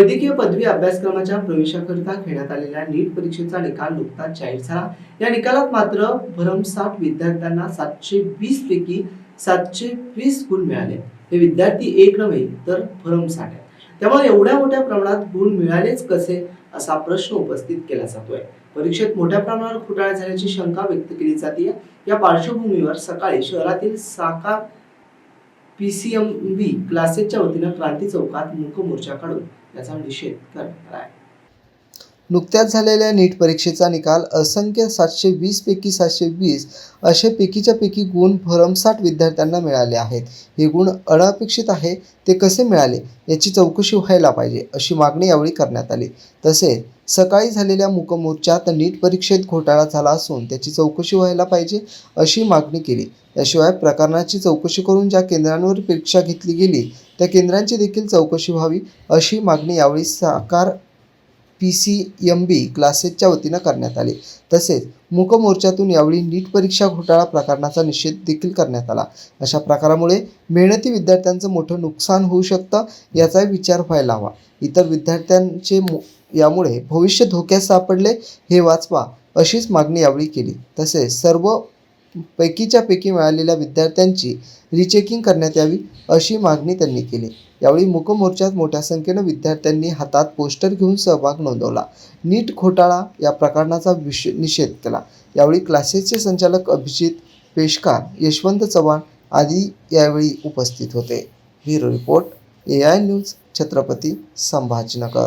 वैद्यकीय पदवी अभ्यासक्रमाच्या प्रवेशाकरिता घेण्यात आलेल्या नीट परीक्षेचा निकाल नुकताच जाहीर झाला. या निकालात मात्र भरमसाठ विद्यार्थ्यांना सातशे वीस पैकी सातशे वीस गुण मिळाले. हे विद्यार्थी एक नव्हे तर भरमसाठ आहे त्यामुळे एवढ्या मोठ्या प्रमाणात गुण मिळालेच कसे असा प्रश्न उपस्थित केला जातोय. परीक्षेत मोठ्या प्रमाणावर घोटाळा झाल्याची शंका व्यक्त केली जाते या पार्श्वभूमीवर सकाळी शहरातील Sakar P C M B क्लासेसच्या वतीनं क्रांती चौकात मूक मोर्चा काढून याचा निषेध करण्यात आला आहे. नुकत्याच झालेल्या नीट परीक्षेचा निकाल असंख्य सातशे वीसपैकी सातशे वीस असे पैकीच्या पैकी गुण भरमसाठ विद्यार्थ्यांना मिळाले आहेत. हे गुण अनपेक्षित आहे ते कसे मिळाले याची चौकशी व्हायला पाहिजे अशी मागणी यावेळी करण्यात आली. तसेच सकाळी झालेल्या मुकमोर्चात नीट परीक्षेत घोटाळा झाला असून त्याची चौकशी व्हायला पाहिजे अशी मागणी केली. याशिवाय प्रकरणाची चौकशी करून ज्या केंद्रांवर परीक्षा घेतली गेली त्या केंद्रांची देखील चौकशी व्हावी अशी मागणी यावेळी Sakar P C M B क्लासेसच्या वतीनं करण्यात आले. तसेच मूकमोर्चातून यावेळी नीट परीक्षा घोटाळा प्रकरणाचा निषेध देखील करण्यात आला. अशा प्रकारामुळे मेहनती विद्यार्थ्यांचं मोठं नुकसान होऊ शकतं याचा विचार व्हायला हवा. इतर विद्यार्थ्यांचे यामुळे भविष्य धोक्यात सापडले हे वाचवा अशीच मागणी यावेळी केली. तसेच सर्व पैकीच्या पैकी मिळालेल्या विद्यार्थ्यांची रिचेकिंग करण्यात यावी अशी मागणी त्यांनी केली. यावेळी मूकमोर्चात मोठ्या संख्येनं विद्यार्थ्यांनी हातात पोस्टर घेऊन सहभाग नोंदवला. नीट घोटाळा या प्रकरणाचा विष निषेध केला. यावेळी क्लासेसचे संचालक अभिजित पेशकार यशवंत चव्हाण आदी यावेळी उपस्थित होते. Bureau report A I news Chhatrapati Sambhajinagar.